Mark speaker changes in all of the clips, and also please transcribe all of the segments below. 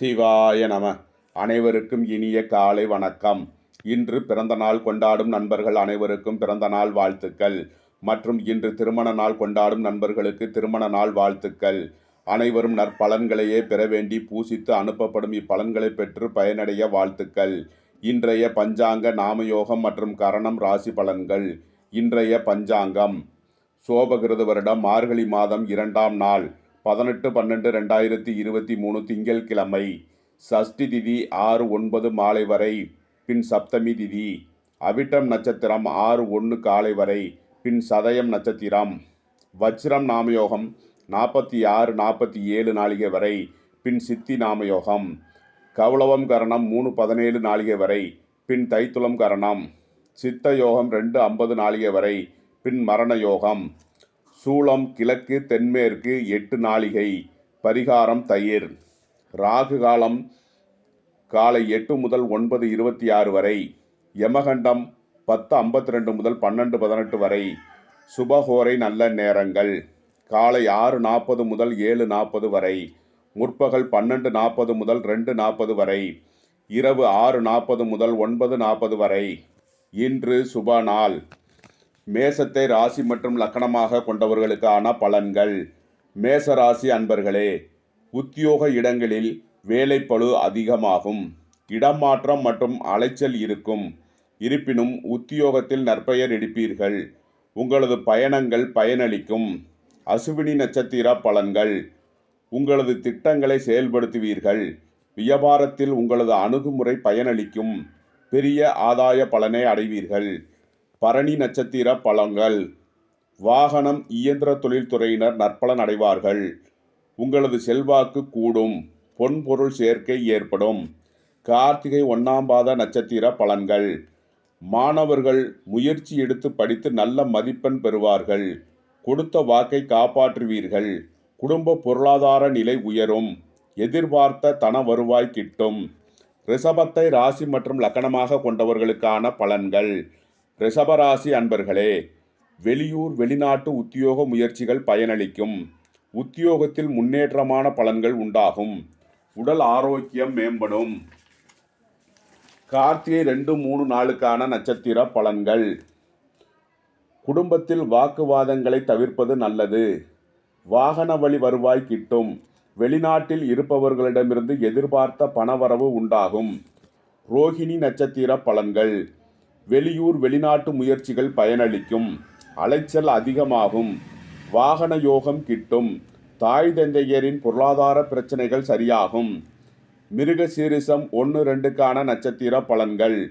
Speaker 1: சிவாய நம. அனைவருக்கும் இனிய காலை வணக்கம். இன்று பிறந்த நாள் கொண்டாடும் நண்பர்கள் அனைவருக்கும் பிறந்த நாள் வாழ்த்துக்கள். மற்றும் இன்று திருமண நாள் கொண்டாடும் நண்பர்களுக்கு திருமண நாள் வாழ்த்துக்கள். அனைவரும் நற்பலன்களையே பெற வேண்டி பூசித்து அனுப்பப்படும் இப்பலன்களை பெற்று பயனடைய வாழ்த்துக்கள். இன்றைய பஞ்சாங்க நாமயோகம் மற்றும் கரணம் ராசி பலன்கள். இன்றைய பஞ்சாங்கம். சோபகிருத வருடம் மார்கழி மாதம் இரண்டாம் நாள். பதினெட்டு பன்னெண்டு ரெண்டாயிரத்தி இருபத்தி மூணு திங்கட்கிழமை சஷ்டி திதி ஆறு ஒன்பது மாலை வரை பின் சப்தமி திதி அவிட்டம் நட்சத்திரம் ஆறு ஒன்று காலை வரை பின் சதயம் நட்சத்திரம் வஜ்ரம் நாமயோகம் நாற்பத்தி ஆறு நாற்பத்தி ஏழு நாளிகை வரை பின் சித்தி நாமயோகம் கௌளவம் கரணம் மூணு பதினேழு நாளிகை வரை பின் தைத்துளம் கரணம் சித்த யோகம் ரெண்டு ஐம்பது நாளிகை வரை பின் மரண யோகம் சூளம் கிழக்கு தென்மேற்கு எட்டு நாளிகை பரிகாரம் தயிர். ராகு காலம் காலை எட்டு முதல் ஒன்பது இருபத்தி ஆறு வரை. யமகண்டம் பத்து ஐம்பத்தி ரெண்டு முதல் பன்னெண்டு பதினெட்டு வரை. சுபஹோரை நல்ல நேரங்கள். காலை ஆறு நாற்பது முதல் ஏழு நாற்பது வரை. முற்பகல் பன்னெண்டு நாற்பது முதல் ரெண்டு நாற்பது வரை. இரவு ஆறு நாற்பது முதல் ஒன்பது நாற்பது வரை. இன்று சுப நாள். மேசத்தை ராசி மற்றும் லக்கணமாக கொண்டவர்களுக்கான பலன்கள். மேச ராசி அன்பர்களே உத்தியோக இடங்களில் வேலைப்பழு அதிகமாகும். இடமாற்றம் மற்றும் அலைச்சல் இருக்கும். இருப்பினும் உத்தியோகத்தில் நற்பெயர் எடுப்பீர்கள். உங்களது பயணங்கள் பயனளிக்கும். அசுவினி நட்சத்திர பலன்கள். உங்களது திட்டங்களை செயல்படுத்துவீர்கள். வியாபாரத்தில் உங்களது அணுகுமுறை பயனளிக்கும். பெரிய ஆதாய பலனை அடைவீர்கள். பரணி நட்சத்திர பலங்கள் வாகனம் இயந்திர தொழில்துறையினர் நற்பலன் அடைவார்கள். உங்களது செல்வாக்கு கூடும். பொன்பொருள் சேர்க்கை ஏற்படும். கார்த்திகை ஒன்னாம் பாத நட்சத்திர பலன்கள். மாணவர்கள் முயற்சி எடுத்து படித்து நல்ல மதிப்பெண் பெறுவார்கள். கொடுத்த வாக்கை காப்பாற்றுவீர்கள். குடும்ப பொருளாதார நிலை உயரும். எதிர்பார்த்த தன வருவாய் கிட்டும். ரிஷபத்தை ராசி மற்றும் லக்கணமாக கொண்டவர்களுக்கான பலன்கள். ரிஷபராசி அன்பர்களே வெளியூர் வெளிநாட்டு உத்தியோக முயற்சிகள் பயனளிக்கும். உத்தியோகத்தில் முன்னேற்றமான பலன்கள் உண்டாகும். உடல் ஆரோக்கியம் மேம்படும். கார்த்திகை ரெண்டு மூணு நாளுக்கான நட்சத்திர பலன்கள். குடும்பத்தில் வாக்குவாதங்களை தவிர்ப்பது நல்லது. வாகன வழி வருவாய் கிட்டும். வெளிநாட்டில் இருப்பவர்களிடமிருந்து எதிர்பார்த்த பணவரவு உண்டாகும். ரோஹிணி நட்சத்திர பலன்கள். வெளியூர் வெளிநாட்டு முயற்சிகள் பயனளிக்கும். அலைச்சல் அதிகமாகும். வாகன யோகம் கிட்டும். தாய் தந்தையரின் பொருளாதார பிரச்சனைகள் சரியாகும். மிருக சீரிசம் ஒன்று ரெண்டுக்கான நட்சத்திர பலன்கள்.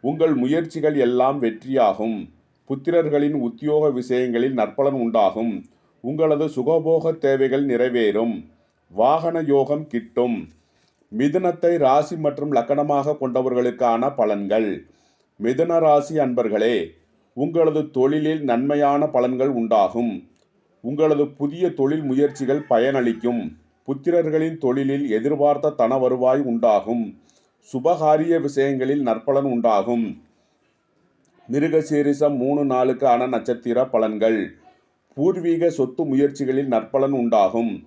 Speaker 1: உங்கள் முயற்சிகள் எல்லாம் வெற்றியாகும். புத்திரர்களின் உத்தியோக விஷயங்களில் நற்பலன் உண்டாகும். உங்களது சுகபோக தேவைகள் நிறைவேறும். வாகன யோகம் கிட்டும். மிதுனத்தை ராசி மற்றும் லக்கணமாக கொண்டவர்களுக்கான பலன்கள். மிதுன ராசி அன்பர்களே உங்களது தொழிலில் நன்மையான பலன்கள் உண்டாகும். உங்களது புதிய தொழில் முயற்சிகள் பயனளிக்கும். புத்திரர்களின் தொழிலில் எதிர்பார்த்த தன வருவாய் உண்டாகும். சுபகாரிய விஷயங்களில் நற்பலன் உண்டாகும். மிருகசீரிசம் மூணு நாளுக்கான நட்சத்திர பலன்கள். பூர்வீக சொத்து முயற்சிகளில் நற்பலன் உண்டாகும்.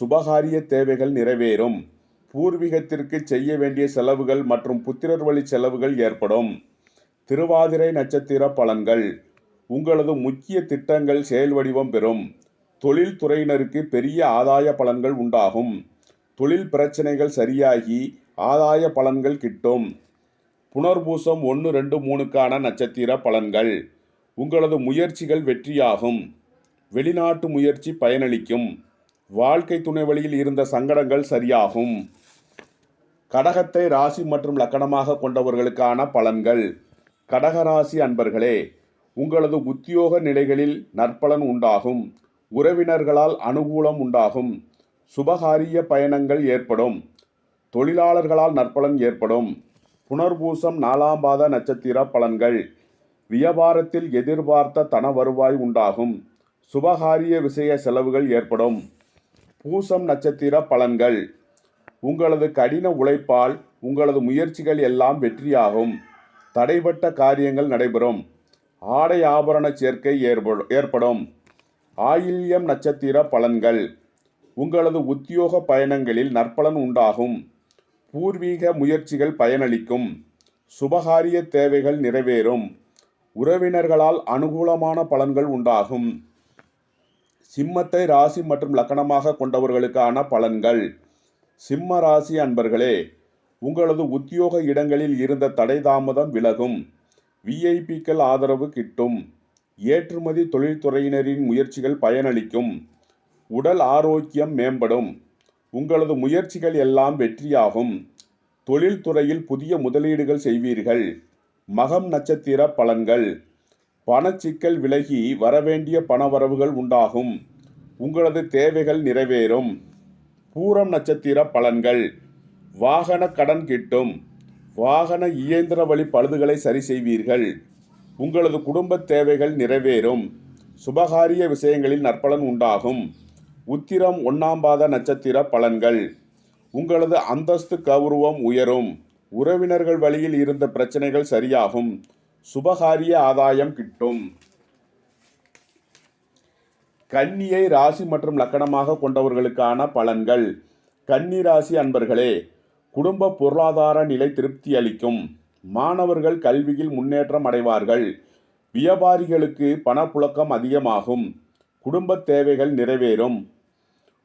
Speaker 1: சுபகாரிய தேவைகள் நிறைவேறும். பூர்வீகத்திற்கு செய்ய வேண்டிய செலவுகள் மற்றும் புத்திரர் வழி செலவுகள் ஏற்படும். திருவாதிரை நட்சத்திர பலன்கள். உங்களது முக்கிய திட்டங்கள் செயல் வடிவம் பெறும். தொழில்துறையினருக்கு பெரிய ஆதாய பலன்கள் உண்டாகும். தொழில் பிரச்சனைகள் சரியாகி ஆதாய பலன்கள் கிட்டும். புனர்பூசம் ஒன்று ரெண்டு மூணுக்கான நட்சத்திர பலன்கள். உங்களது முயற்சிகள் வெற்றியாகும். வெளிநாட்டு முயற்சி பயனளிக்கும். வாழ்க்கை துணை வழியில் இருந்த சங்கடங்கள் சரியாகும். கடகத்தை ராசி மற்றும் லக்கணமாக கொண்டவர்களுக்கான பலன்கள். கடகராசி அன்பர்களே உங்களது உத்தியோக நிலைகளில் நற்பலன் உண்டாகும் உறவினர்களால் அனுகூலம் உண்டாகும் சுபகாரிய பயணங்கள் ஏற்படும் தொழிலாளர்களால் நற்பலன் ஏற்படும் புனர்பூசம் நாலாம் பாத நட்சத்திர பலன்கள் வியாபாரத்தில் எதிர்பார்த்த தன வருவாய் உண்டாகும் சுபகாரிய விஷய செலவுகள் ஏற்படும் பூசம் நட்சத்திர பலன்கள் உங்களது கடின உழைப்பால் உங்களது முயற்சிகள் எல்லாம் வெற்றியாகும். தடைப்பட்ட காரியங்கள் நடைபெறும். ஆடை ஆபரண சேர்க்கை ஏற்படும். ஆயில்யம் நட்சத்திர பலன்கள். உங்களது உத்தியோக பயணங்களில் நற்பலன் உண்டாகும். பூர்வீக முயற்சிகள் பயனளிக்கும். சுபகாரிய தேவைகள் நிறைவேறும். உறவினர்களால் அனுகூலமான பலன்கள் உண்டாகும். சிம்மத்தை ராசி மற்றும் லக்கணமாக கொண்டவர்களுக்கான பலன்கள். சிம்ம ராசி அன்பர்களே உங்களது உத்தியோக இடங்களில் இருந்த தடை தாமதம் விலகும். விஐபிக்கள் ஆதரவு கிட்டும். ஏற்றுமதி தொழில்துறையினரின் முயற்சிகள் பயனளிக்கும். உடல் ஆரோக்கியம் மேம்படும். உங்களது முயற்சிகள் எல்லாம் வெற்றியாகும். தொழில்துறையில் புதிய முதலீடுகள் செய்வீர்கள். மகம் நட்சத்திர பலன்கள். பணச்சிக்கல் விலகி வரவேண்டிய பணவரவுகள் உண்டாகும். உங்களது தேவைகள் நிறைவேறும். பூரம் நட்சத்திர பலன்கள். வாகன கடன் கிட்டும். வாகன இயந்திர வழி பழுதுகளை சரி செய்வீர்கள். உங்களது குடும்ப தேவைகள் நிறைவேறும். சுபகாரிய விஷயங்களில் நற்பலன் உண்டாகும். உத்திரம் ஒன்னாம் பாத நட்சத்திர பலன்கள். உங்களது அந்தஸ்து கௌரவம் உயரும். உறவினர்கள் வழியில் இருந்த பிரச்சனைகள் சரியாகும். சுபகாரிய ஆதாயம் கிட்டும். கன்னியை ராசி மற்றும் லக்கணமாக கொண்டவர்களுக்கான பலன்கள். கன்னி ராசி அன்பர்களே குடும்ப பொருளாதார நிலை திருப்தி அளிக்கும். மாணவர்கள் கல்வியில் முன்னேற்றம் அடைவார்கள். வியாபாரிகளுக்கு பணப்புழக்கம் அதிகமாகும். குடும்ப தேவைகள் நிறைவேறும்.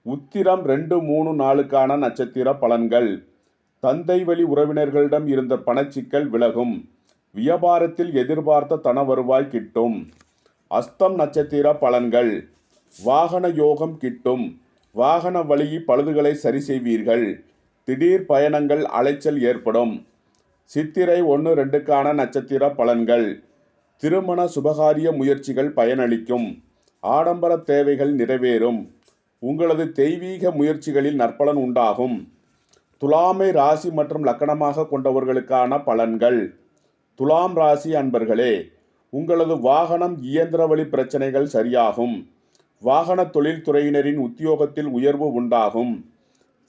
Speaker 1: உத்திரம் ரெண்டு மூணு நாளுக்கான நட்சத்திர பலன்கள். தந்தை வழி உறவினர்களிடம் இருந்த பணச்சிக்கல் விலகும். வியாபாரத்தில் எதிர்பார்த்த தன வருவாய் கிட்டும். அஸ்தம் நட்சத்திர பலன்கள். வாகன யோகம் கிட்டும். வாகன வழி பழுதுகளை சரி செய்வீர்கள். திடீர் பயணங்கள் அலைச்சல் ஏற்படும். சித்திரை ஒன்று ரெண்டுக்கான நட்சத்திர பலன்கள். திருமண சுபகாரிய முயற்சிகள் பயனளிக்கும். ஆடம்பர தேவைகள் நிறைவேறும். உங்களது தெய்வீக முயற்சிகளில் நற்பலன் உண்டாகும். துலாமை ராசி மற்றும் லக்கணமாக கொண்டவர்களுக்கான பலன்கள். துலாம் ராசி அன்பர்களே உங்களது வாகனம் இயந்திர வழி பிரச்சனைகள் சரியாகும். வாகன தொழில்துறையினரின் உத்தியோகத்தில் உயர்வு உண்டாகும்.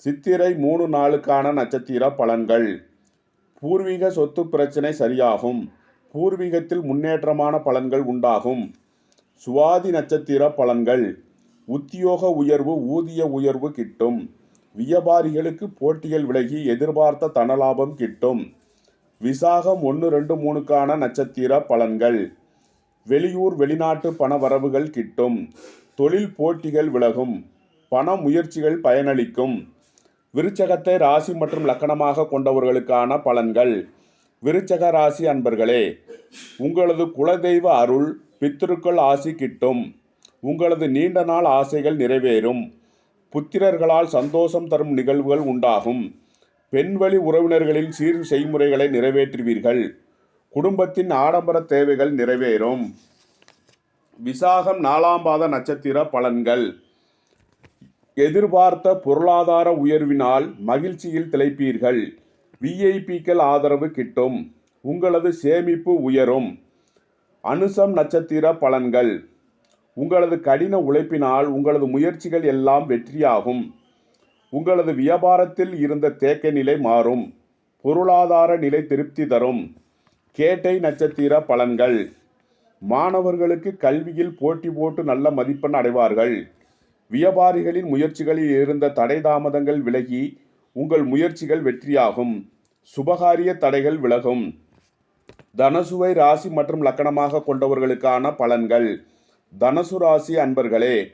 Speaker 1: சித்திரை மூணு நாளுக்கான நட்சத்திர பலன்கள். பூர்வீக சொத்து பிரச்சனை சரியாகும். பூர்வீகத்தில் முன்னேற்றமான பலன்கள் உண்டாகும். சுவாதி நட்சத்திர பலன்கள். உத்தியோக உயர்வு ஊதிய உயர்வு கிட்டும். வியாபாரிகளுக்கு போட்டிகள் விலகி எதிர்பார்த்த தனலாபம் கிட்டும். விசாகம் ஒன்று ரெண்டு மூணுக்கான நட்சத்திர பலன்கள். வெளியூர் வெளிநாட்டு பண வரவுகள் கிட்டும். தொழில் போட்டிகள் விலகும். பண முயற்சிகள் பயனளிக்கும். விருச்சகத்தை ராசி மற்றும் லக்கணமாக கொண்டவர்களுக்கான பலன்கள். விருச்சக ராசி அன்பர்களே உங்களது குலதெய்வ அருள் பித்திருக்கள் ஆசி கிட்டும். உங்களது நீண்ட நாள் ஆசைகள் நிறைவேறும். புத்திரர்களால் சந்தோஷம் தரும் நிகழ்வுகள் உண்டாகும். பெண்வழி உறவினர்களின் சீர் செய்முறைகளை நிறைவேற்றுவீர்கள். குடும்பத்தின் ஆடம்பர தேவைகள் நிறைவேறும். விசாகம் நாலாம் பாத நட்சத்திர பலன்கள். எதிர்பார்த்த பொருளாதார உயர்வினால் மகிழ்ச்சியில் திளைப்பீர்கள். விஐபிக்கள் ஆதரவு கிட்டும். உங்களது சேமிப்பு உயரும். அனுசம் நட்சத்திர பலன்கள். உங்களது கடின உழைப்பினால் உங்களது முயற்சிகள் எல்லாம் வெற்றியாகும். உங்களது வியாபாரத்தில் இருந்த தேக்க நிலை மாறும். பொருளாதார நிலை திருப்தி தரும். கேட்டை நட்சத்திர பலன்கள். மாணவர்களுக்கு கல்வியில் போட்டி போட்டு நல்ல மதிப்பெண் அடைவார்கள். வியாபாரிகளின் முயற்சிகளில் இருந்த தடை தாமதங்கள் விலகி உங்கள் முயற்சிகள் வெற்றியாகும். சுபகாரிய தடைகள் விலகும். தனசுவை ராசி மற்றும் லக்கணமாக கொண்டவர்களுக்கான பலன்கள். தனசு ராசி அன்பர்களே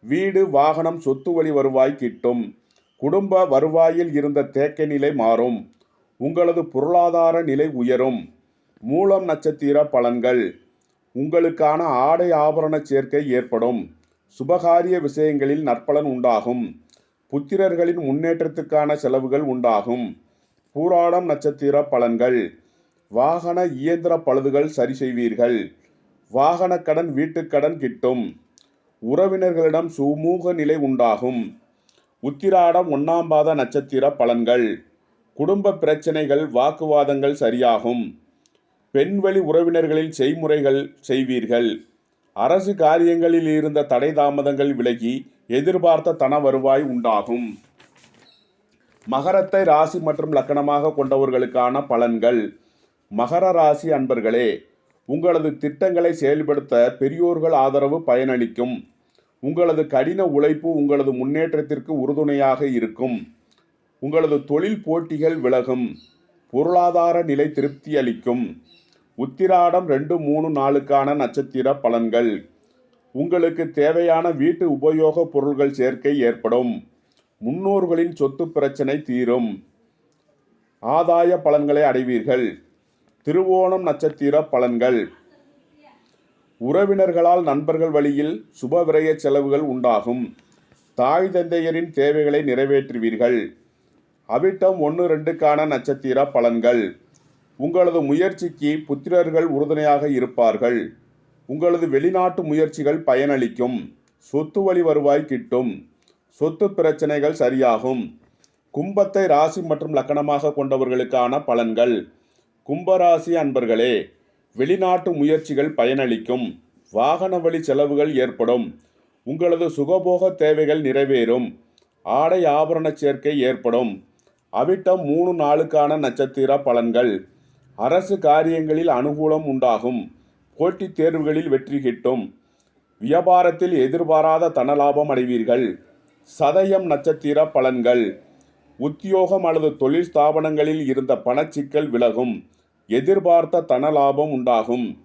Speaker 1: வீடு வாகனம் சொத்து வழி வருவாய் கிட்டும். குடும்ப வருவாயில் இருந்த தேக்க நிலை மாறும். உங்களது பொருளாதார நிலை உயரும். மூலம் நட்சத்திர பலன்கள். உங்களுக்கான ஆடை ஆபரண சேர்க்கை ஏற்படும். சுபகாரிய விஷயங்களில் நற்பலன் உண்டாகும். புத்திரர்களின் முன்னேற்றத்துக்கான செலவுகள் உண்டாகும். பூராடம் நட்சத்திர பலன்கள். வாகன இயந்திர பழுதுகள் சரி செய்வீர்கள். வாகன கடன் வீட்டுக்கடன் கிட்டும். உறவினர்களிடம் சுமூக நிலை உண்டாகும். உத்திராடம் ஒன்னாம் பாத நட்சத்திர பலன்கள். குடும்ப பிரச்சனைகள் வாக்குவாதங்கள் சரியாகும். பெண்வழி உறவினர்களில் செய்முறைகள் செய்வீர்கள். அரசு காரியங்களில் இருந்த தடை தாமதங்கள் விலகி எதிர்பார்த்த தன வருவாய் உண்டாகும். மகரத்தை ராசி மற்றும் லக்கணமாக கொண்டவர்களுக்கான பலன்கள். மகர ராசி அன்பர்களே உங்களது திட்டங்களை செயல்படுத்த பெரியோர்கள் ஆதரவு பயனளிக்கும். உங்களது கடின உழைப்பு உங்களது முன்னேற்றத்திற்கு உறுதுணையாக இருக்கும். உங்களது தொழில் போட்டிகள் விலகும். பொருளாதார நிலை திருப்தி அளிக்கும். உத்திராடம் ரெண்டு மூணு நாளுக்கான நட்சத்திர பலன்கள். உங்களுக்கு தேவையான வீட்டு உபயோக பொருள்கள் சேர்க்கை ஏற்படும். முன்னோர்களின் சொத்து பிரச்சனை தீரும். ஆதாய பலன்களை அடைவீர்கள். திருவோணம் நட்சத்திர பலன்கள். உறவினர்களால் நண்பர்கள் வழியில் சுப விரய செலவுகள் உண்டாகும். தாய் தந்தையரின் தேவைகளை நிறைவேற்றுவீர்கள். அவிட்டம் ஒன்று ரெண்டுக்கான நட்சத்திர பலன்கள். உங்களது முயற்சிக்கு புத்திரர்கள் உறுதுணையாக இருப்பார்கள். உங்களது வெளிநாட்டு முயற்சிகள் பயனளிக்கும். சொத்து வழி வருவாய் கிட்டும். சொத்து பிரச்சனைகள் சரியாகும். கும்பத்தை ராசி மற்றும் லக்கணமாக கொண்டவர்களுக்கான பலன்கள். கும்பராசி அன்பர்களே வெளிநாட்டு முயற்சிகள் பயனளிக்கும். வாகன வழி செலவுகள் ஏற்படும். உங்களது சுகபோக தேவைகள் நிறைவேறும். ஆடை ஆபரண சேர்க்கை ஏற்படும். அவிட்டம் மூணு நாளுக்கான நட்சத்திர பலன்கள். அரசு காரியங்களில் அனுகூலம் உண்டாகும். போட்டித் தேர்வுகளில் வெற்றி கிட்டும். வியாபாரத்தில் எதிர்பாராத தனலாபம் அடைவீர்கள். சதயம் நட்சத்திர பலன்கள். உத்தியோகம் அல்லது தொழில் ஸ்தாபனங்களில் இருந்த பணச்சிக்கல் விலகும். எதிர்பார்த்த தனலாபம் உண்டாகும்.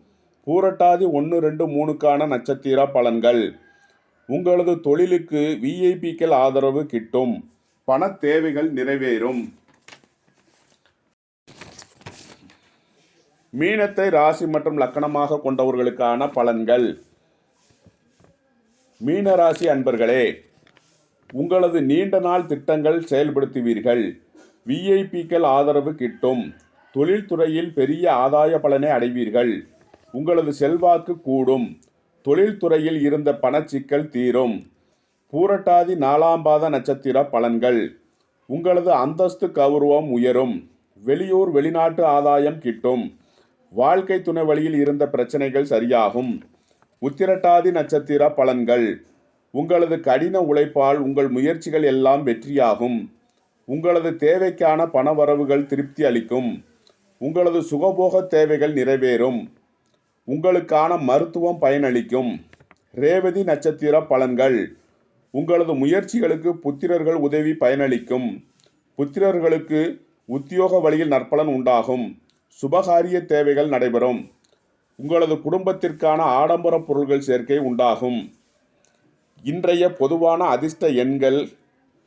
Speaker 1: பூரட்டாதி ஒன்று ரெண்டு மூணுக்கான நட்சத்திர பலன்கள். உங்களது தொழிலுக்கு விஐபிக்கள் ஆதரவு கிட்டும். பண தேவைகள் நிறைவேறும். மீனத்தை ராசி மற்றும் லக்கணமாக கொண்டவர்களுக்கான பலன்கள். மீன ராசி அன்பர்களே உங்களது நீண்ட நாள் திட்டங்கள் செயல்படுத்துவீர்கள். விஐபிக்கள் ஆதரவு கிட்டும். தொழில்துறையில் பெரிய ஆதாய பலனை அடைவீர்கள். உங்களது செல்வாக்கு கூடும். தொழில்துறையில் இருந்த பணச்சிக்கல் தீரும். பூரட்டாதி நாலாம் பாத நட்சத்திர பலன்கள். உங்களது அந்தஸ்து கௌரவம் உயரும். வெளியூர் வெளிநாட்டு ஆதாயம் கிட்டும். வாழ்க்கை துணை வழியில் இருந்த பிரச்சனைகள் சரியாகும். உத்திரட்டாதி நட்சத்திர பலன்கள். உங்களது கடின உழைப்பால் உங்கள் முயற்சிகள் எல்லாம் வெற்றியாகும். உங்களது தேவைக்கான பணவரவுகள் திருப்தி அளிக்கும். உங்களது சுகபோக தேவைகள் நிறைவேறும். உங்களுக்கான மருத்துவம் பயனளிக்கும். ரேவதி நட்சத்திர பலன்கள். உங்களது முயற்சிகளுக்கு புத்திரர்கள் உதவி பயனளிக்கும். புத்திரர்களுக்கு உத்தியோக வழியில் நற்பலன் உண்டாகும். சுபகாரிய தேவைகள் நடைபெறும். உங்களது குடும்பத்திற்கான ஆடம்பர பொருள்கள் சேர்க்கை உண்டாகும். இன்றைய பொதுவான அதிர்ஷ்ட எண்கள்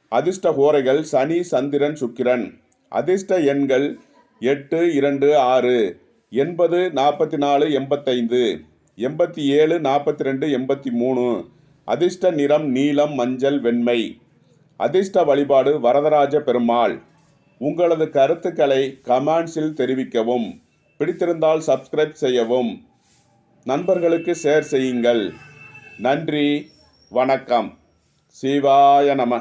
Speaker 1: அதிர்ஷ்ட ஹோரைகள் சனி சந்திரன் சுக்கிரன். அதிர்ஷ்ட எண்கள் எட்டு இரண்டு ஆறு. எண்பது நாற்பத்தி நாலு எண்பத்தைந்து. எண்பத்தி ஏழு நாற்பத்தி ரெண்டு எண்பத்தி மூணு அதிர்ஷ்ட நிறம் நீலம் மஞ்சள் வெண்மை. அதிர்ஷ்ட வழிபாடு வரதராஜ பெருமாள். உங்களது கருத்துக்களை கமெண்ட்ஸில் தெரிவிக்கவும். பிடித்திருந்தால் சப்ஸ்கிரைப் செய்யவும். நண்பர்களுக்கு ஷேர் செய்யுங்கள். நன்றி வணக்கம். சிவாய நம.